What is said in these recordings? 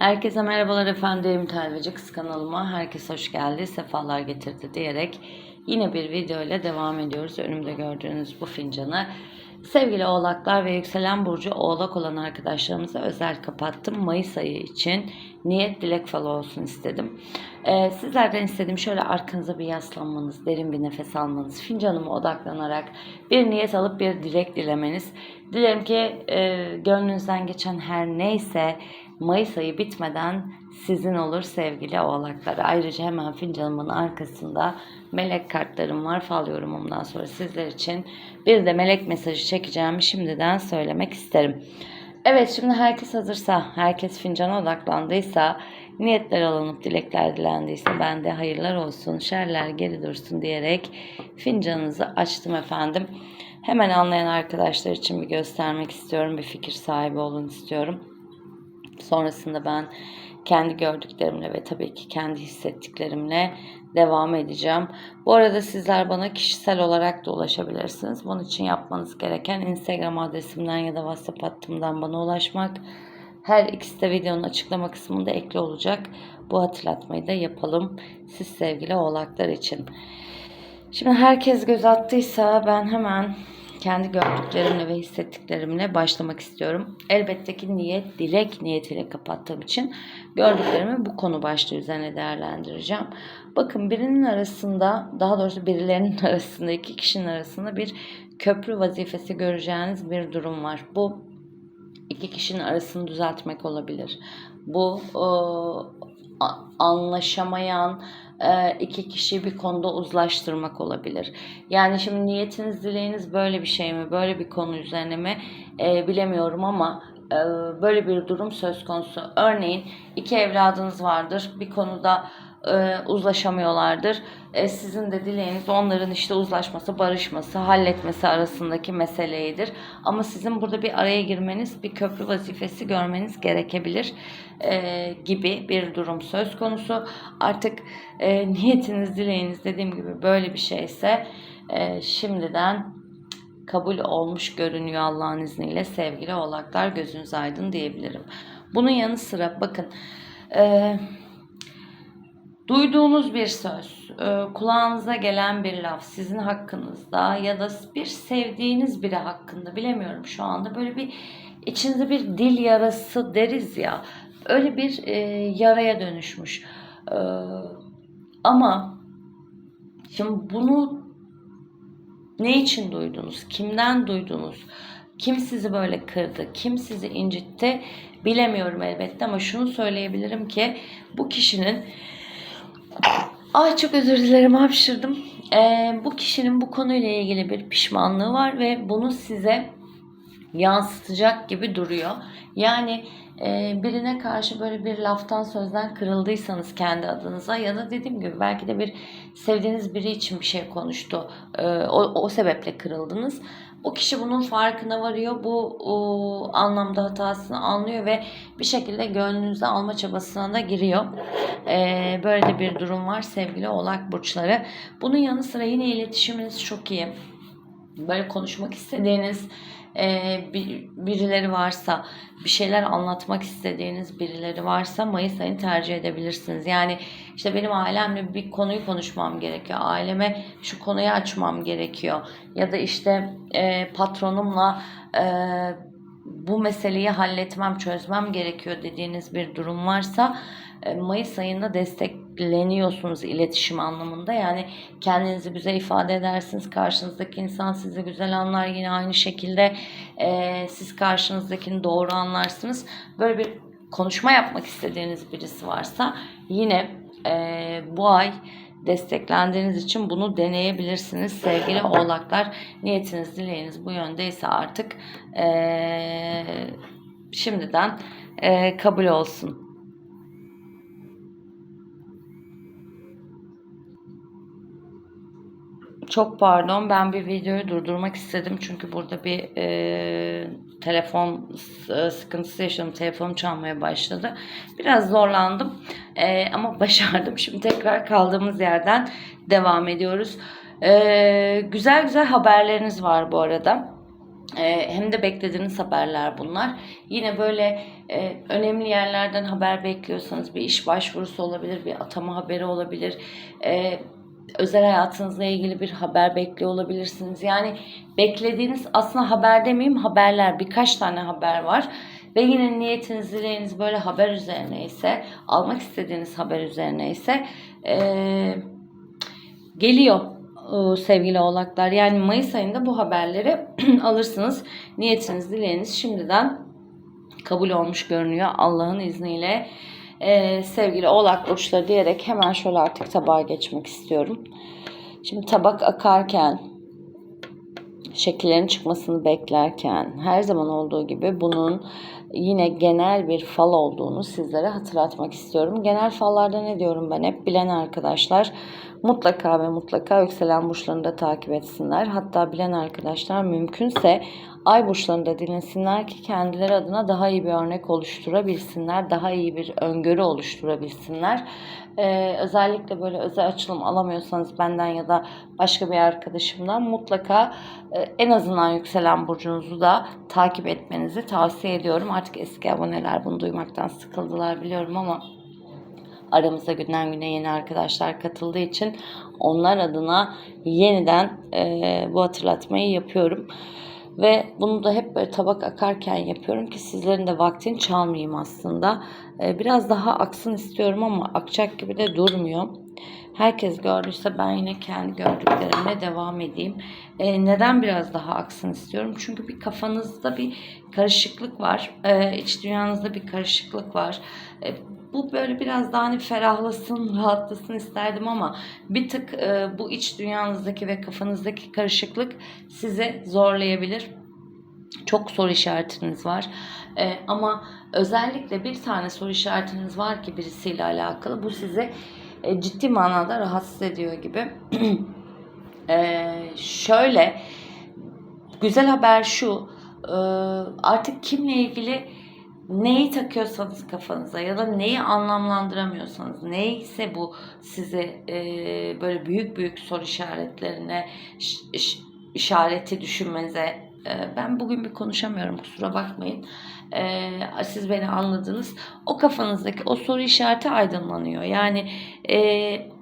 Herkese merhabalar efendim. Telveci Kız kanalıma herkes hoş geldi, sefalar getirdi diyerek yine bir video ile devam ediyoruz. Önümde gördüğünüz bu fincanı sevgili oğlaklar ve yükselen burcu oğlak olan arkadaşlarımıza özel kapattım. Mayıs ayı için niyet dilek falı olsun istedim. Ee, sizlerden istediğim şöyle arkanıza bir yaslanmanız, derin bir nefes almanız, fincanıma odaklanarak bir niyet alıp bir dilek dilemeniz. Dilerim ki e, gönlünüzden geçen her neyse Mayıs ayı bitmeden sizin olur sevgili oğlaklar. Ayrıca hemen fincanımın arkasında melek kartlarım var. Fal yorumumdan sonra sizler için bir de melek mesajı çekeceğimi şimdiden söylemek isterim. Evet şimdi herkes hazırsa, herkes fincana odaklandıysa, niyetler alınıp dilekler dilendiyse ben de hayırlar olsun, şerler geri dursun diyerek fincanınızı açtım efendim. Hemen anlayan arkadaşlar için bir göstermek istiyorum, bir fikir sahibi olun istiyorum. Sonrasında ben kendi gördüklerimle ve tabii ki kendi hissettiklerimle devam edeceğim. Bu arada sizler bana kişisel olarak da ulaşabilirsiniz. Bunun için yapmanız gereken Instagram adresimden ya da WhatsApp hattımdan bana ulaşmak. Her ikisi de videonun açıklama kısmında ekli olacak. Bu hatırlatmayı da yapalım siz sevgili oğlaklar için. Şimdi herkes göz attıysa ben hemen kendi gördüklerimle ve hissettiklerimle başlamak istiyorum. Elbette ki niyet, dilek niyetiyle kapattığım için gördüklerimi bu konu başlığı üzerine değerlendireceğim. Bakın birinin arasında, daha doğrusu birilerinin arasında, iki kişinin arasında bir köprü vazifesi göreceğiniz bir durum var. Bu iki kişinin arasını düzeltmek olabilir. Bu anlaşamayan e, iki kişiyi bir konuda uzlaştırmak olabilir. Yani şimdi niyetiniz, dileğiniz böyle bir şey mi, böyle bir konu üzerine mi e, bilemiyorum ama e, böyle bir durum söz konusu. Örneğin iki evladınız vardır, bir konuda e, uzlaşamıyorlardır. E, sizin de dileğiniz onların işte uzlaşması, barışması, halletmesi arasındaki meseleyidir. Ama sizin burada bir araya girmeniz, bir köprü vazifesi görmeniz gerekebilir e, gibi bir durum söz konusu. Artık e, niyetiniz, dileğiniz dediğim gibi böyle bir şeyse e, şimdiden kabul olmuş görünüyor Allah'ın izniyle sevgili oğlaklar gözünüz aydın diyebilirim. Bunun yanı sıra bakın eee Duyduğunuz bir söz, e, kulağınıza gelen bir laf sizin hakkınızda ya da bir sevdiğiniz biri hakkında bilemiyorum şu anda böyle bir içinizde bir dil yarası deriz ya öyle bir e, yaraya dönüşmüş. E, ama şimdi bunu ne için duydunuz? Kimden duydunuz? Kim sizi böyle kırdı? Kim sizi incitti? Bilemiyorum elbette ama şunu söyleyebilirim ki bu kişinin Ay çok özür dilerim hapşırdım. Ee, bu kişinin bu konuyla ilgili bir pişmanlığı var ve bunu size yansıtacak gibi duruyor. Yani e, birine karşı böyle bir laftan sözden kırıldıysanız kendi adınıza ya da dediğim gibi belki de bir sevdiğiniz biri için bir şey konuştu. E, o, o sebeple kırıldınız. O kişi bunun farkına varıyor. Bu o, anlamda hatasını anlıyor ve bir şekilde gönlünüze alma çabasına da giriyor. Ee, böyle de bir durum var sevgili oğlak burçları. Bunun yanı sıra yine iletişiminiz çok iyi. Böyle konuşmak istediğiniz e, bir, birileri varsa, bir şeyler anlatmak istediğiniz birileri varsa Mayıs ayını tercih edebilirsiniz. Yani işte benim ailemle bir konuyu konuşmam gerekiyor. Aileme şu konuyu açmam gerekiyor. Ya da işte e, patronumla e, bu meseleyi halletmem, çözmem gerekiyor dediğiniz bir durum varsa e, Mayıs ayında destekleniyorsunuz iletişim anlamında. Yani kendinizi güzel ifade edersiniz. Karşınızdaki insan sizi güzel anlar. Yine aynı şekilde e, siz karşınızdakini doğru anlarsınız. Böyle bir konuşma yapmak istediğiniz birisi varsa yine e, bu ay desteklendiğiniz için bunu deneyebilirsiniz sevgili oğlaklar. Niyetiniz, dileğiniz bu yöndeyse artık e, şimdiden e, kabul olsun. Çok pardon ben bir videoyu durdurmak istedim çünkü burada bir e, telefon e, sıkıntısı yaşadım. Telefonum çalmaya başladı. Biraz zorlandım e, ama başardım. Şimdi tekrar kaldığımız yerden devam ediyoruz. E, güzel güzel haberleriniz var bu arada. Ee, hem de beklediğiniz haberler bunlar. Yine böyle e, önemli yerlerden haber bekliyorsanız bir iş başvurusu olabilir, bir atama haberi olabilir. Ee, özel hayatınızla ilgili bir haber bekliyor olabilirsiniz. Yani beklediğiniz aslında haber demeyeyim haberler birkaç tane haber var. Ve yine niyetiniz, dileğiniz böyle haber üzerine ise, almak istediğiniz haber üzerine ise eee, geliyor e, sevgili oğlaklar. Yani Mayıs ayında bu haberleri alırsınız. Niyetiniz, dileğiniz şimdiden kabul olmuş görünüyor Allah'ın izniyle. Ee, sevgili oğlak burçları diyerek hemen şöyle artık tabağa geçmek istiyorum. Şimdi tabak akarken şekillerin çıkmasını beklerken her zaman olduğu gibi bunun yine genel bir fal olduğunu sizlere hatırlatmak istiyorum. Genel fallarda ne diyorum ben hep bilen arkadaşlar mutlaka ve mutlaka yükselen burçlarını da takip etsinler. Hatta bilen arkadaşlar mümkünse ay burçlarını da dinlesinler ki kendileri adına daha iyi bir örnek oluşturabilsinler. Daha iyi bir öngörü oluşturabilsinler. Ee, özellikle böyle özel açılım alamıyorsanız benden ya da başka bir arkadaşımdan mutlaka e, en azından yükselen burcunuzu da takip etmenizi tavsiye ediyorum. Artık eski aboneler bunu duymaktan sıkıldılar biliyorum ama aramıza günden güne yeni arkadaşlar katıldığı için onlar adına yeniden e, bu hatırlatmayı yapıyorum. Ve bunu da hep böyle tabak akarken yapıyorum ki sizlerin de vaktini çalmayayım aslında. E, biraz daha aksın istiyorum ama akacak gibi de durmuyor. Herkes gördüyse ben yine kendi gördüklerimle devam edeyim. E, neden biraz daha aksın istiyorum? Çünkü bir kafanızda bir karışıklık var. E, iç dünyanızda bir karışıklık var. E, bu böyle biraz daha hani ferahlasın, rahatlasın isterdim ama bir tık e, bu iç dünyanızdaki ve kafanızdaki karışıklık sizi zorlayabilir. Çok soru işaretiniz var. E, ama özellikle bir tane soru işaretiniz var ki birisiyle alakalı. Bu sizi e, ciddi manada rahatsız ediyor gibi. e, şöyle güzel haber şu. E, artık kimle ilgili neyi takıyorsanız kafanıza ya da neyi anlamlandıramıyorsanız neyse bu sizi e, böyle büyük büyük soru işaretlerine işareti düşünmenize ben bugün bir konuşamıyorum kusura bakmayın e, siz beni anladınız o kafanızdaki o soru işareti aydınlanıyor yani e,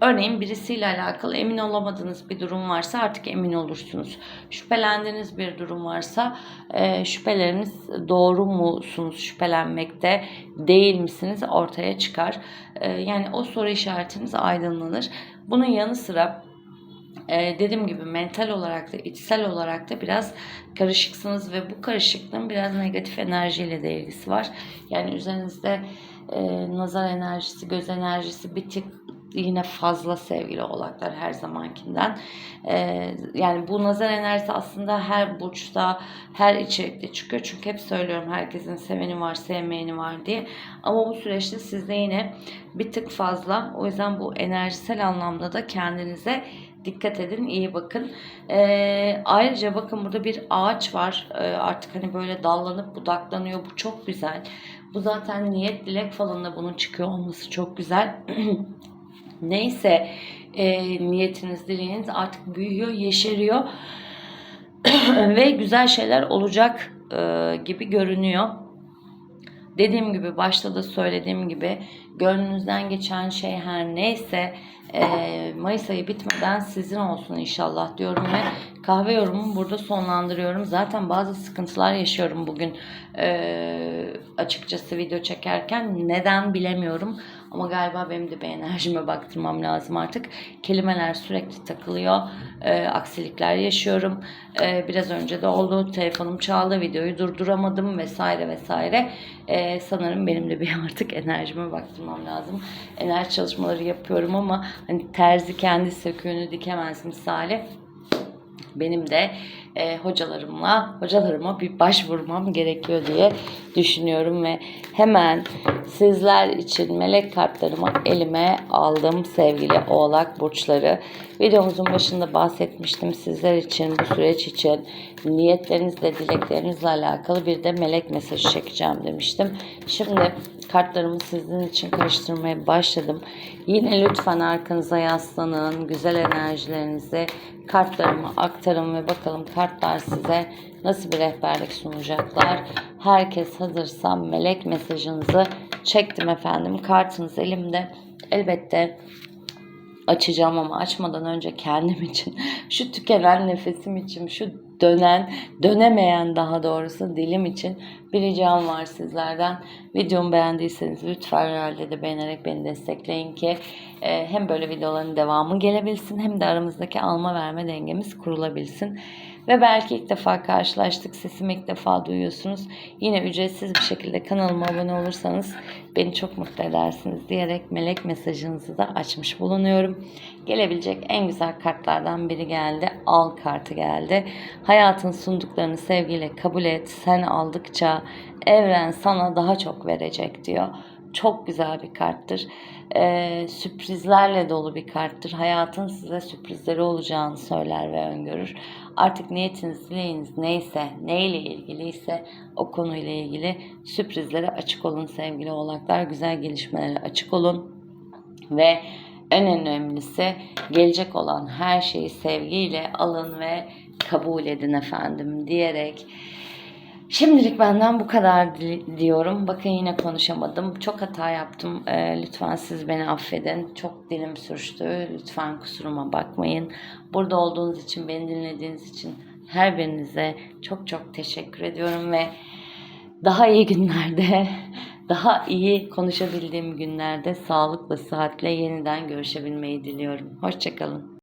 Örneğin birisiyle alakalı emin olamadığınız bir durum varsa artık emin olursunuz. Şüphelendiğiniz bir durum varsa e, şüpheleriniz doğru musunuz şüphelenmekte değil misiniz ortaya çıkar. E, yani o soru işaretiniz aydınlanır. Bunun yanı sıra e, dediğim gibi mental olarak da içsel olarak da biraz karışıksınız ve bu karışıklığın biraz negatif enerjiyle de ilgisi var. Yani üzerinizde e, nazar enerjisi, göz enerjisi bir tık yine fazla sevgili oğlaklar her zamankinden. Ee, yani bu nazar enerjisi aslında her burçta, her içerikte çıkıyor. Çünkü hep söylüyorum herkesin seveni var, sevmeyeni var diye. Ama bu süreçte sizde yine bir tık fazla. O yüzden bu enerjisel anlamda da kendinize dikkat edin, iyi bakın. Ee, ayrıca bakın burada bir ağaç var. Ee, artık hani böyle dallanıp budaklanıyor. Bu çok güzel. Bu zaten niyet dilek falında bunun çıkıyor olması çok güzel. Neyse e, niyetiniz, dileğiniz artık büyüyor, yeşeriyor ve güzel şeyler olacak e, gibi görünüyor. Dediğim gibi başta da söylediğim gibi gönlünüzden geçen şey her neyse e, Mayıs ayı bitmeden sizin olsun inşallah diyorum ve kahve yorumumu burada sonlandırıyorum. Zaten bazı sıkıntılar yaşıyorum bugün e, açıkçası video çekerken. Neden bilemiyorum ama galiba benim de bir enerjime baktırmam lazım artık. Kelimeler sürekli takılıyor. E, aksilikler yaşıyorum. E, biraz önce de oldu. Telefonum çaldı. Videoyu durduramadım vesaire vesaire. E, sanırım benim de bir artık enerjime baktırmam lazım. Enerji çalışmaları yapıyorum ama hani terzi kendi söküğünü dikemez misali benim de e, hocalarımla hocalarıma bir başvurmam gerekiyor diye düşünüyorum ve hemen sizler için melek kartlarımı elime aldım sevgili oğlak burçları. Videomuzun başında bahsetmiştim sizler için bu süreç için niyetlerinizle dileklerinizle alakalı bir de melek mesajı çekeceğim demiştim. Şimdi Kartlarımı sizin için karıştırmaya başladım. Yine lütfen arkanıza yaslanın. Güzel enerjilerinizi kartlarıma aktarın ve bakalım kartlar size nasıl bir rehberlik sunacaklar. Herkes hazırsa melek mesajınızı çektim efendim. Kartınız elimde. Elbette açacağım ama açmadan önce kendim için, şu tükenen nefesim için, şu dönen, dönemeyen daha doğrusu dilim için bir ricam var sizlerden. Videomu beğendiyseniz lütfen herhalde de beğenerek beni destekleyin ki e, hem böyle videoların devamı gelebilsin hem de aramızdaki alma verme dengemiz kurulabilsin. Ve belki ilk defa karşılaştık, sesimi ilk defa duyuyorsunuz. Yine ücretsiz bir şekilde kanalıma abone olursanız beni çok mutlu edersiniz diyerek melek mesajınızı da açmış bulunuyorum. Gelebilecek en güzel kartlardan biri geldi. Al kartı geldi. Hayatın sunduklarını sevgiyle kabul et. Sen aldıkça evren sana daha çok verecek diyor. Çok güzel bir karttır. Ee, sürprizlerle dolu bir karttır. Hayatın size sürprizleri olacağını söyler ve öngörür. Artık niyetiniz, dileğiniz neyse, neyle ilgiliyse o konuyla ilgili sürprizlere açık olun sevgili oğlaklar. Güzel gelişmelere açık olun. Ve en önemlisi gelecek olan her şeyi sevgiyle alın ve kabul edin efendim diyerek Şimdilik benden bu kadar di- diyorum. Bakın yine konuşamadım. Çok hata yaptım. Ee, lütfen siz beni affedin. Çok dilim sürçtü. Lütfen kusuruma bakmayın. Burada olduğunuz için, beni dinlediğiniz için her birinize çok çok teşekkür ediyorum ve daha iyi günlerde, daha iyi konuşabildiğim günlerde sağlıkla, sıhhatle yeniden görüşebilmeyi diliyorum. Hoşçakalın.